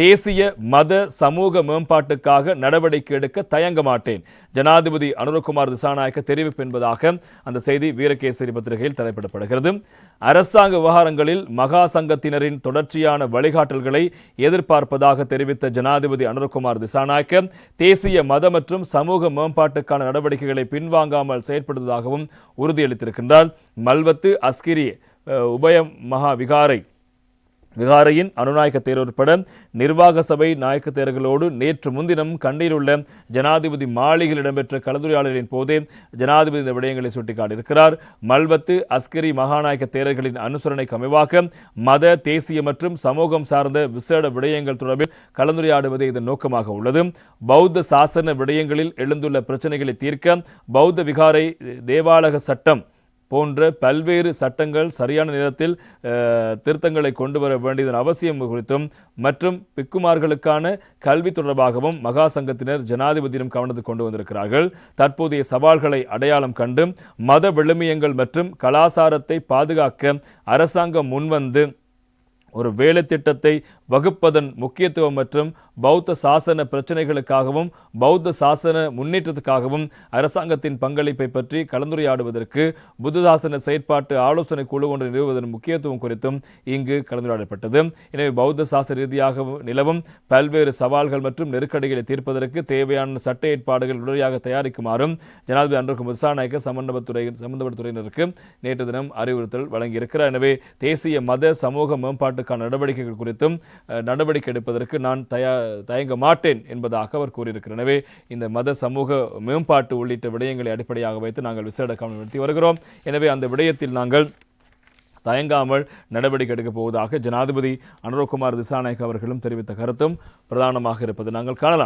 தேசிய மத சமூக மேம்பாட்டுக்காக நடவடிக்கை எடுக்க தயங்க மாட்டேன். ஜனாதிபதி அனுரகுமார் திசாநாயக்க தெரிவிப்பு என்பதாக அந்த செய்தி வீரகேசரி பத்திரிகையில் தலைப்பிடப்படுகிறது. அரசாங்க விவகாரங்களில் மகா சங்கத்தினரின் தொடர்ச்சியான வழிகாட்டல்களை எதிர்பார்ப்பதாக தெரிவித்த ஜனாதிபதி அனுரகுமார் திசாநாயக்க தேசிய மத மற்றும் சமூக மேம்பாட்டுக்கான நடவடிக்கைகளை பின்வாங்காமல் செயற்படுவதாகவும் உறுதியளித்திருக்கின்றார். மல்வத்து அஸ்கிரி உபய மகா விகாரை விகாரையின் அனுநாயக தேர் உட்பட நிர்வாக சபை நாயக்க தேர்களோடு நேற்று முன்தினம் கண்டியில் உள்ள ஜனாதிபதி மாளிகையில் இடம்பெற்ற கலந்துரையாடலின் போதே ஜனாதிபதி இந்த விடயங்களை சுட்டிக்காட்டியிருக்கிறார். மல்வத்து அஸ்கரி மகாநாயக்க தேரர்களின் அனுசரணைக்கு அமைவாக மத தேசிய மற்றும் சமூகம் சார்ந்த விசேட விடயங்கள் தொடர்பில் கலந்துரையாடுவதே இதன் நோக்கமாக உள்ளது. பௌத்த சாசன விடயங்களில் எழுந்துள்ள பிரச்சனைகளை தீர்க்க பௌத்த விகாரை தேவாலக சட்டம் போன்ற பல்வேறு சட்டங்கள் சரியான நேரத்தில் திருத்தங்களை கொண்டு வர வேண்டியதன் அவசியம் குறித்தும் மற்றும் பிக்குமார்களுக்கான கல்வி தொடர்பாகவும் மகா சங்கத்தினர் ஜனாதிபதியிடம் கவனத்துக்கு கொண்டு வந்திருக்கிறார்கள். தற்போதைய சவால்களை அடையாளம் கண்டு மத விழுமியங்கள் மற்றும் கலாசாரத்தை பாதுகாக்க அரசாங்கம் முன்வந்து ஒரு வேலை திட்டத்தை வகுப்பதன் முக்கியத்துவம் மற்றும் பௌத்த சாசன பிரச்சனைகளுக்காகவும் பௌத்த சாசன முன்னேற்றத்துக்காகவும் அரசாங்கத்தின் பங்களிப்பை பற்றி கலந்துரையாடுவதற்கு புத்தசாசன செயற்பாட்டு ஆலோசனை குழு ஒன்று நிறுவுவதன் முக்கியத்துவம் குறித்தும் இங்கு கலந்துரையாடப்பட்டது. எனவே பௌத்த சாசன ரீதியாக நிலவும் பல்வேறு சவால்கள் மற்றும் நெருக்கடிகளை தீர்ப்பதற்கு தேவையான சட்ட ஏற்பாடுகள் உடனடியாக தயாரிக்குமாறும் ஜனாதிபதி அன்றுக்கு விசாரணைக்கு சம்பந்தப்பட்டுறை சம்பந்தப்பட்ட துறையினருக்கு நேற்று தினம் அறிவுறுத்தல் வழங்கியிருக்கிறார். எனவே தேசிய மத சமூக மேம்பாட்டு மேம்பாட்டுக்கான நடவடிக்கைகள் குறித்தும் நடவடிக்கை எடுப்பதற்கு நான் தயா தயங்க மாட்டேன் என்பதாக அவர் கூறியிருக்கிறார். எனவே இந்த மத சமூக மேம்பாட்டு உள்ளிட்ட விடயங்களை அடிப்படையாக வைத்து நாங்கள் விசேட கவனம் நடத்தி வருகிறோம். எனவே அந்த விடயத்தில் நாங்கள் தயங்காமல் நடவடிக்கை எடுக்கப் போவதாக ஜனாதிபதி அனுரகுமார் திசாநாயக் அவர்களும் தெரிவித்த கருத்தும் பிரதானமாக இருப்பது நாங்கள் காணலாம்.